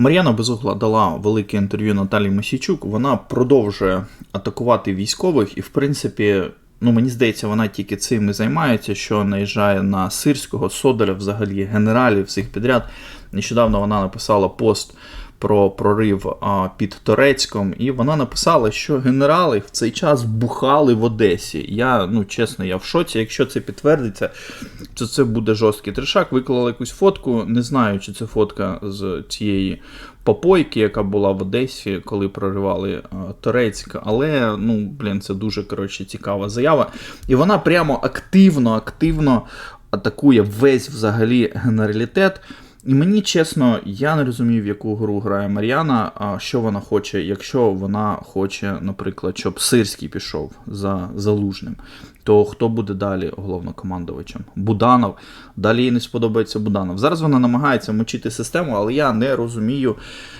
Мар'яна Безугла дала велике інтерв'ю Наталії Мосійчук. Вона продовжує атакувати військових, і в принципі, ну мені здається, вона тільки цим і займається, що наїжджає на сирського, Содоля, взагалі генералів, всіх підряд. Нещодавно вона написала пост про прорив під Торецьком, і вона написала, що генерали в цей час бухали в Одесі. Я, ну чесно, я в шоці. Якщо це підтвердиться, то це буде жорсткий трешак. Виклала якусь фотку. Не знаю, чи це фотка з цієї попойки, яка була в Одесі, коли проривали Торецьк. Але ну блін, це дуже коротше цікава заява. І вона прямо активно, активно атакує весь взагалі генералітет. І мені чесно, я не розумію, в яку гру грає Мар'яна, а що вона хоче, якщо вона хоче, наприклад, щоб Сирський пішов за залужним, то хто буде далі головнокомандувачем? Буданов. Далі їй не сподобається Буданов. Зараз вона намагається мочити систему, але я не розумію,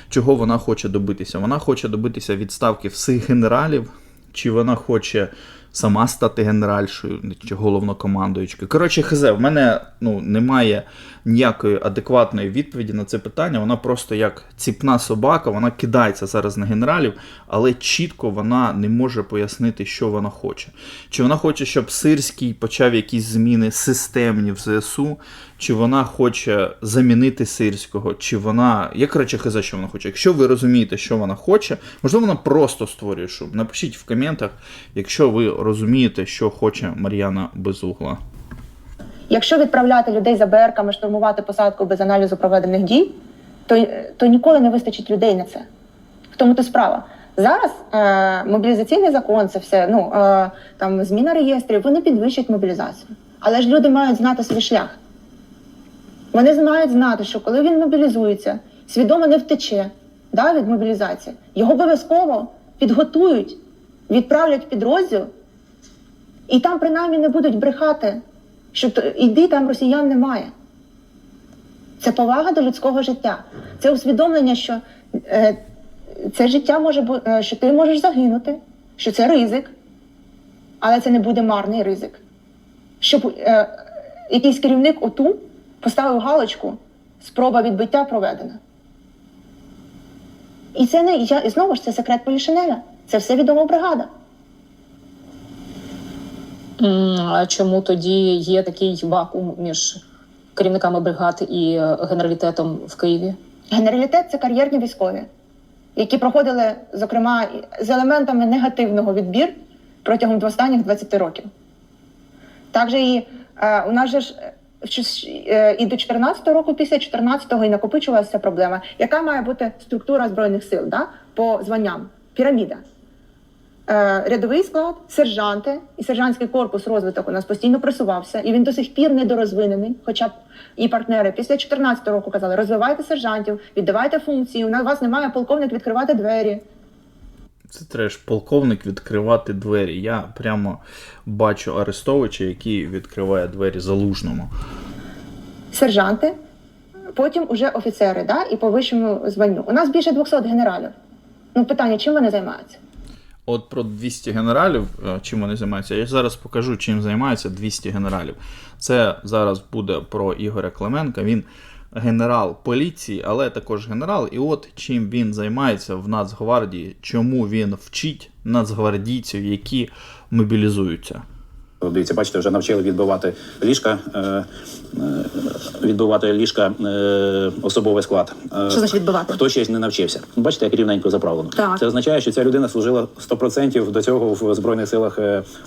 чого вона хоче добитися. Вона хоче добитися відставки всіх генералів, чи вона хоче сама стати генеральшою чи головнокомандуючкою. Коротше, хз, в мене ну, немає ніякої адекватної відповіді на це питання. Вона просто як ціпна собака, вона кидається зараз на генералів, але чітко вона не може пояснити, що вона хоче. Чи вона хоче, щоб Сирський почав якісь зміни системні в ЗСУ, чи вона хоче замінити Сирського, чи вона. Я коротше хз, що вона хоче. Якщо ви розумієте, що вона хоче, можливо, вона просто створює шум. Напишіть в коментах, якщо ви розумієте, що хоче Мар'яна Безугла. Якщо відправляти людей за БРКами штурмувати посадку без аналізу проведених дій, то, то ніколи не вистачить людей на це. В тому то справа. Зараз е, мобілізаційний закон, це все, ну е, там зміна реєстрів, вони підвищать мобілізацію. Але ж люди мають знати свій шлях. Вони мають знати, що коли він мобілізується, свідомо не втече да, від мобілізації, його обов'язково підготують, відправлять підрозділ, і там принаймні не будуть брехати, що іди там росіян немає. Це повага до людського життя. Це усвідомлення, що е, це життя може бути, що ти можеш загинути, що це ризик, але це не буде марний ризик. Щоб е, якийсь керівник ОТУ поставив галочку, спроба відбиття проведена. І це не і знову ж це секрет Полішинеля. Це все відома бригада. А чому тоді є такий вакуум між керівниками бригад і е, генералітетом в Києві? Генералітет це кар'єрні військові, які проходили, зокрема, з елементами негативного відбір протягом останніх 20 років. Також і е, у нас же ж е, е, і до 14-го року, після 14-го і накопичувалася проблема, яка має бути структура збройних сил да? по званням, піраміда. Е, рядовий склад, сержанти і сержантський корпус розвиток у нас постійно просувався, і він до сих пір недорозвинений. Хоча б і партнери після 14 року казали: розвивайте сержантів, віддавайте функції. У нас у вас немає полковник відкривати двері. Це треш полковник відкривати двері. Я прямо бачу Арестовича, який відкриває двері залужному. Сержанти, потім уже офіцери, да, і по вищому званню. У нас більше 200 генералів. Ну, питання, чим вони займаються? От про 200 генералів, е, чим вони займаються, я зараз покажу, чим займаються 200 генералів. Це зараз буде про Ігоря Клименка. Він генерал поліції, але також генерал. І от чим він займається в Нацгвардії, чому він вчить нацгвардійців, які мобілізуються. Дивіться, бачите, вже навчили відбивати ліжка, е, е, відбивати ліжка е, особовий склад. Що значить відбивати? Хто ще не навчився? Бачите, як рівненько заправлено. Так. Це означає, що ця людина служила 100% до цього в Збройних силах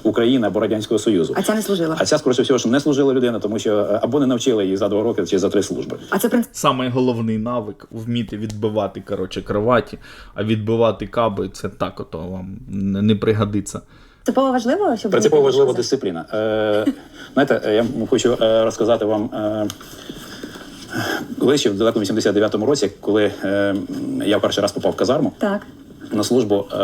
України або Радянського Союзу. А ця не служила. А ця, скоріше всього, що не служила людина, тому що або не навчили її за два роки чи за три служби. А це принцип. Самий головний навик вміти відбивати коротше, кроваті, а відбивати каби це так, ото вам не не пригодиться. Принципово важливо, щоб Принципово важлива дисципліна. Е, знаєте, я хочу е, розказати вам. Е, коли ще в далекому 89-му році, коли е, я перший раз попав в казарму, Так. на службу е,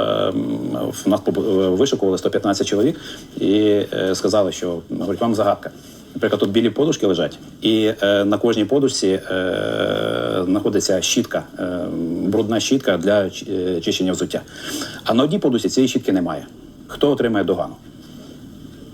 в нас е, вишукували 115 чоловік і е, сказали, що говорить, вам загадка. Наприклад, тут білі подушки лежать, і е, на кожній подушці е, знаходиться щітка, е, брудна щітка для е, чищення взуття. А на одній подушці цієї щітки немає. Хто отримає догану?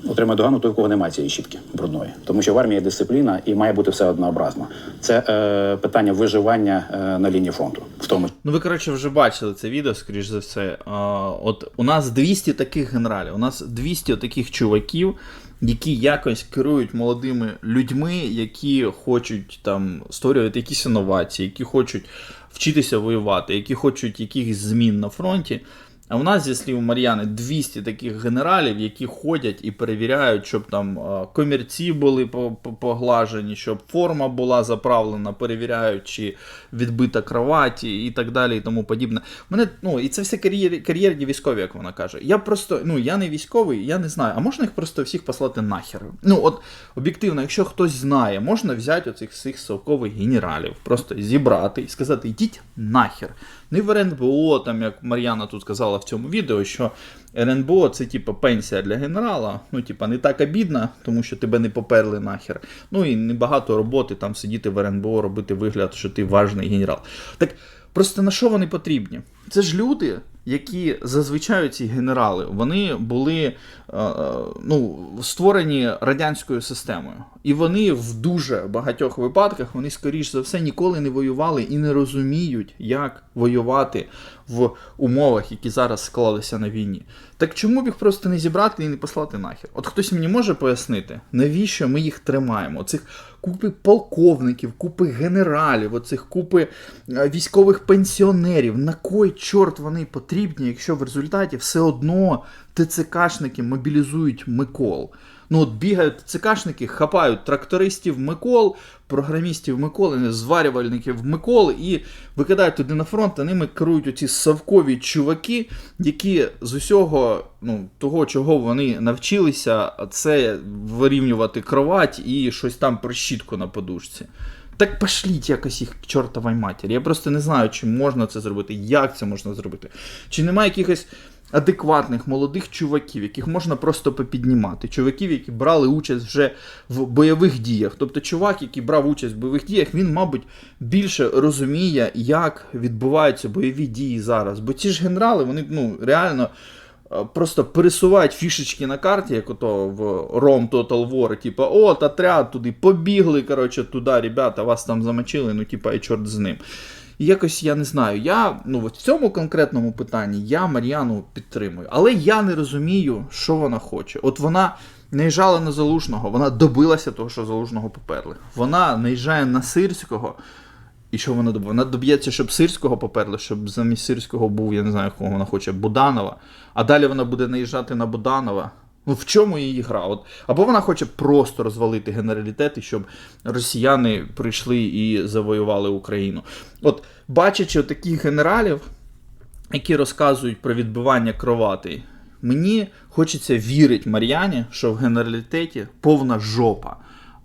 отримує догану той, у кого немає цієї щітки брудної. Тому що в армії є дисципліна і має бути все однообразно. Це е, питання виживання е, на лінії фронту. В тому Ну, ви, коротше, вже бачили це відео, скоріш за все. А, от у нас 200 таких генералів, у нас 200 таких чуваків, які якось керують молодими людьми, які хочуть там створювати якісь інновації, які хочуть вчитися воювати, які хочуть якихось змін на фронті. А у нас, зі слів Мар'яни, 200 таких генералів, які ходять і перевіряють, щоб там комірці були по- по- поглажені, щоб форма була заправлена, перевіряють, чи відбита кровать і так далі, і тому подібне. Мене, ну, і це все кар'єр, кар'єрні військові, як вона каже. Я просто, ну, я не військовий, я не знаю, а можна їх просто всіх послати нахер? Ну, от об'єктивно, якщо хтось знає, можна взяти оцих всіх совкових генералів, просто зібрати і сказати, йдіть нахер. Не в РНБО, там, як Мар'яна тут сказала в цьому відео, що РНБО це типу пенсія для генерала. Ну, типа, не так обідна, тому що тебе не поперли нахер. Ну і небагато роботи там сидіти в РНБО, робити вигляд, що ти важний генерал. Так просто на що вони потрібні? Це ж люди, які зазвичай ці генерали, вони були е, е, ну, створені радянською системою. І вони в дуже багатьох випадках, вони, скоріш за все, ніколи не воювали і не розуміють, як воювати в умовах, які зараз склалися на війні. Так чому б їх просто не зібрати і не послати нахер? От хтось мені може пояснити, навіщо ми їх тримаємо? Цих купи полковників, купи генералів, оцих купи е, військових пенсіонерів. На кой чорт вони потрібні, якщо в результаті все одно ТЦКшники мобілізують Микол? Ну от бігають ТЦКшники, хапають трактористів Микол, програмістів Микол, і зварювальників Микол і викидають туди на фронт, а ними керують оці совкові чуваки, які з усього ну, того, чого вони навчилися, це вирівнювати кровать і щось там про щітку на подушці. Так пошліть якось їх к чортовій матері. Я просто не знаю, чи можна це зробити, як це можна зробити. Чи немає якихось адекватних молодих чуваків, яких можна просто попіднімати. Чуваків, які брали участь вже в бойових діях. Тобто, чувак, який брав участь в бойових діях, він, мабуть, більше розуміє, як відбуваються бойові дії зараз. Бо ці ж генерали, вони ну, реально. е, Просто пересувають фішечки на карті, як ото в Rome Total War, типа, от отряд туди, побігли, коротше, туди, ребята, вас там замочили, ну, типа, і чорт з ним. Якось я не знаю. Я ну от в цьому конкретному питанні я Мар'яну підтримую, але я не розумію, що вона хоче. От вона наїжджала на залужного, вона добилася того, що залужного поперли. Вона наїжджає на сирського. І що вона добує? Вона доб'ється, щоб сирського поперли, щоб замість сирського був, я не знаю, кого вона хоче, Буданова. А далі вона буде наїжджати на Буданова. Ну в чому її гра? От, або вона хоче просто розвалити генералітет, щоб росіяни прийшли і завоювали Україну. От, бачачи таких генералів, які розказують про відбивання кроватей, мені хочеться вірити Мар'яні, що в генералітеті повна жопа.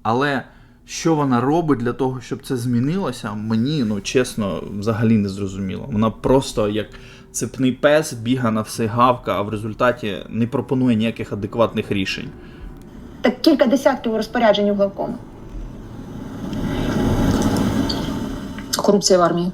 Але що вона робить для того, щоб це змінилося, мені, ну чесно, взагалі не зрозуміло. Вона просто як цепний пес біга на все гавка, а в результаті не пропонує ніяких адекватних рішень. Так кілька десятків у розпорядженні главкому. Корупція в армії.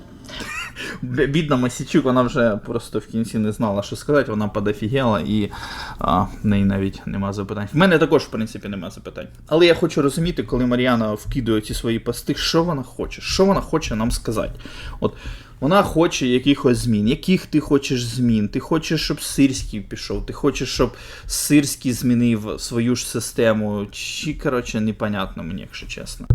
Бідна Масічук, вона вже просто в кінці не знала, що сказати, вона подофігела і а, в неї навіть нема запитань. В мене також, в принципі, нема запитань. Але я хочу розуміти, коли Мар'яна вкидує ці свої пости, що вона хоче, що вона хоче нам сказати. От вона хоче якихось змін. Яких ти хочеш змін? Ти хочеш, щоб Сирський пішов, ти хочеш, щоб Сирський змінив свою ж систему. Чи, коротше, непонятно мені, якщо чесно.